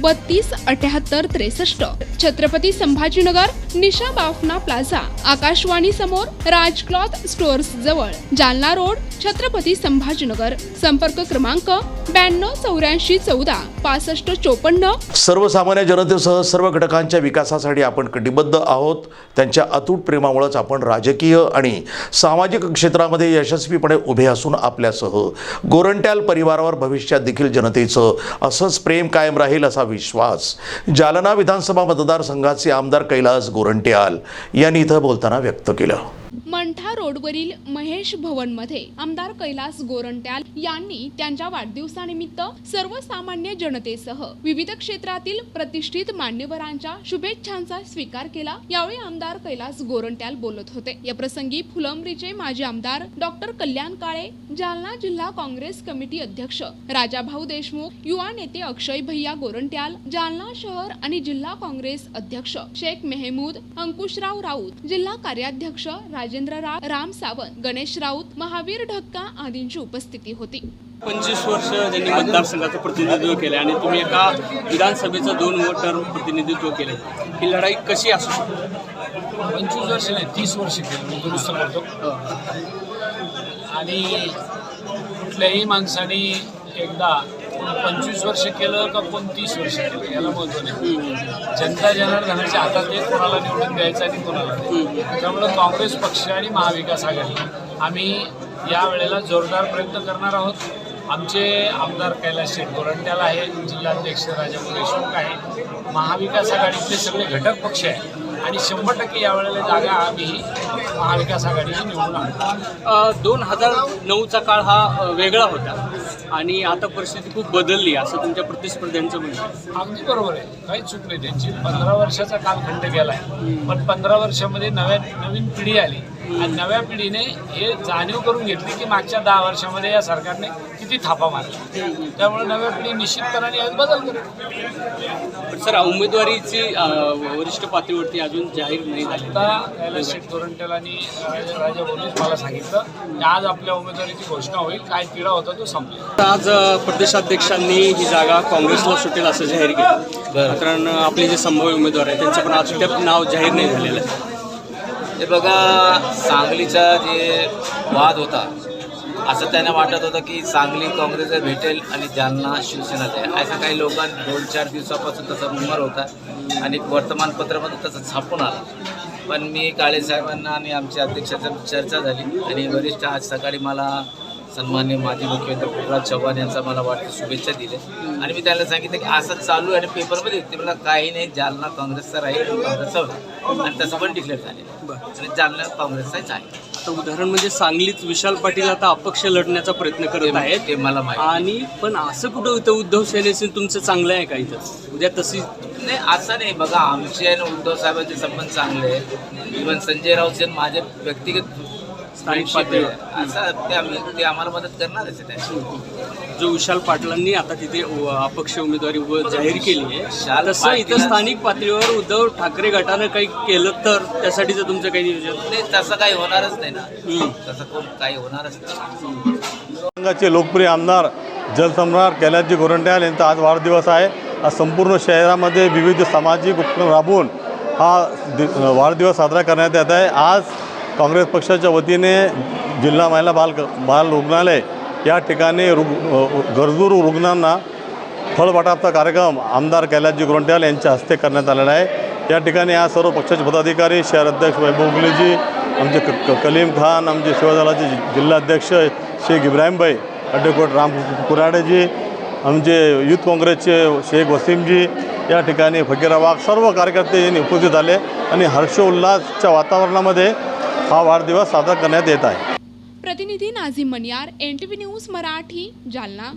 बत्तीस अठ्याहत्तर त्रेसष्ट. छत्रपती संभाजीनगर निशा बाफना प्लाझा. आकाशवाणी समोर राज क्लॉथ स्टोअर्स जवळ. जालना रोड छत्रपती संभाजीनगर. संपर्क क्रमांक ब्याण्णव चौऱ्याऐंशी चौदा पासष्ट चोपन्न. सर्वसामान्य जनतेसह सर्व घटकांच्या विकासासाठी आपण कटिबद्ध आहोत. त्यांच्या अतूट प्रेमामुळेच आपण राजकीय आणि सामाजिक क्षेत्रामध्ये यशस्वीपणे उभे असून आपल्यासह गोरंट्याल परिवारावर भविष्यात देखील जनतेचं असंच प्रेम कायम राहील असा विश्वास. जालना विधानसभा मतदारसंघाचे आमदार कैलास गोरंट्याल यांनी इथं बोलताना व्यक्त केलं. मंठा रोडवरील महेश भवनमध्ये आमदार कैलास गोरंट्याल यांनी त्यांच्या वाढदिवसानिमित्त सर्वसामान्य जनतेसह विविध क्षेत्रातील प्रतिष्ठित मान्यवरांच्या शुभेच्छांचा स्वीकार केला. यावेळी आमदार कैलास गोरंट्याल बोलत होते. या प्रसंगी फुलंब्रीचे माजी आमदार डॉक्टर कल्याण काळे जालना जिल्हा काँग्रेस कमिटी अध्यक्ष राजाभाऊ देशमुख युवा नेते अक्षय भैया गोरंट्याल जालना शहर आणि जिल्हा काँग्रेस अध्यक्ष शेख मेहमूद अंकुशराव राऊत जिल्हा कार्याध्यक्ष राजेंद्र राव राम सावंत गणेश राऊत महावीर ढक्का आदींची उपस्थिती होती. पंचवीस वर्ष ज्यांनी मतदारसंघाचं प्रतिनिधित्व केलं आणि तुम्ही एका विधानसभेचं दोन टर्म प्रतिनिधित्व केलं. ही लढाई कशी असू शकते? पंचवीस वर्ष नाही तीस वर्ष केलं मी दुरुस्त करतो. आणि कुठल्याही माणसाने एकदा पंचवीस वर्ष केलं का कोण तीस वर्ष केलं? याला महत्त्व नाही. जनता जनार्दनाच्या हातात ते कोणाला निवडून द्यायचं आणि कोणाला नाही. त्यामुळं काँग्रेस पक्ष आणि महाविकास आघाडी. आम्ही या वेळेला जोरदार प्रयत्न करणार आहोत. आमचे आमदार कैलास शेठ गोरंट्याल आहे जिल्हाध्यक्ष राजाभाऊ देशमुख आहे. महाविकास आघाडीतले सगळे घटक पक्ष आहे. आणि शंभर टक्के यावेळेला जागा आम्ही महाविकास आघाडीची निवडून आणतो दोन हजार नऊचा काळ हा वेगळा होता. आणि आता परिस्थिती खूप बदलली असं तुमच्या प्रतिस्पर्ध्यांचं म्हणणं अगदी बरोबर आहे. काही चूक नाही त्यांची. पंधरा वर्षाचा कालखंड गेलाय पण पंधरा वर्षामध्ये नव्या नवीन पिढी आली. आणि नव्या पिढीने हे जाणीव करून घेतली की मागच्या दहा वर्षामध्ये या सरकारने किती थापा मारला. त्यामुळे नव्या पिढी निश्चितपणाने यात बदल करेल. सर उमेदवारीची वरिष्ठ पातळीवरती अजून जाहीर नाही झाली. आता गोरंट्याल आणि राजा बोलूच मला सांगितलं की आज आपल्या उमेदवारीची घोषणा होईल. काय तिढा होता तो संपला. आज प्रदेशाध्यक्षांनी ही जागा काँग्रेसला सुटेल असं जाहीर केलं. कारण आपले जे संभाव्य उमेदवार आहेत त्यांचं पण अद्याप नाव जाहीर नाही झालेलं आहे. हे बघा सांगलीचा जे वाद होता असं त्यांना वाटत होतं की सांगली काँग्रेसला भेटेल आणि जालना शिवसेना जाईल असं काही लोकांना दोन चार दिवसापासून तसा रुमर होता आणि वर्तमानपत्रामध्ये तसं छापून आला. पण मी काळे साहेबांना आणि आमच्या अध्यक्षाच्या चर्चा झाली आणि वरिष्ठ आज सकाळी मला सन्मान्य माजी मुख्यमंत्री पृथ्वीराज चव्हाण यांचा मला वाटतं शुभेच्छा दिल्या. आणि मी त्यांना सांगितलं की असं चालू आहे आणि पेपरमध्ये ते मला काही नाही जालना काँग्रेसचा राहील काँग्रेसचा होईल. आणि तसं पण डिक्लेअर झालेलं. आणि जालना काँग्रेसचाच आहे. आता उदाहरण म्हणजे सांगलीत विशाल पाटील आता अपक्ष लढण्याचा प्रयत्न करत आहेत. ते मला माहिती आणि पण असं कुठं होतं उद्धव सेनेचे तुमचं चांगलं आहे का इथं? उद्या तशी नाही असं नाही. बघा आमचे आणि उद्धव साहेबांचे संबंध चांगले आहेत. इव्हन संजय राऊत माझे व्यक्तिगत स्थानिक पातळीवर. असं ते आम्ही- ते आम्हाला मदत करणारच आहे त्यांची जो विशाल पाटलांनी आता तिथे उ- अपक्ष उमेदवारी उ- जाहीर केली आहे विशाल तसं इथं पाटील- स्थानिक पातळीवर उद्धव ठाकरे गटानं काही केलं तर त्यासाठीचं तुमचं काही नियोजन? नाही तसं काही होणारच नाही ना. हम्म. तसं कोण काही होणारच नाही. संघाचे लोकप्रिय आमदार जलसम्राट कैलासजी गोरंट्याल यांचा आज वाढदिवस आहे. आज संपूर्ण शहरामध्ये विविध सामाजिक उपक्रम राबवून हा दि वाढदिवस साजरा करण्यात येत आहे. आज काँग्रेस पक्षाच्या वतीने जिल्हा महिला बाल बाल रुग्णालय या ठिकाणी रुग गरजू रुग्णांना फळवाटाचा कार्यक्रम आमदार कैलासजी गोरंट्याल यांच्या हस्ते करण्यात आलेला आहे. या ठिकाणी आज सर्व पक्षाचे पदाधिकारी शहर अध्यक्ष वैभव गुलेजी आमचे क कलीम खान आमचे शिवदलाचे जिल्हाध्यक्ष शेख इब्राहिमभाई ॲडव्होकेट राम कुराडेजी आमचे युथ काँग्रेसचे शेख वसीमजी या ठिकाणी फकीराबाग सर्व कार्यकर्ते यांनी उपस्थित झाले. आणि हर्षोल्लासच्या वातावरणामध्ये हा वाढदिवस साजरा करण्यात येत आहे. प्रतिनिधी Nazim Maniyar N T V news Marathi Jalna.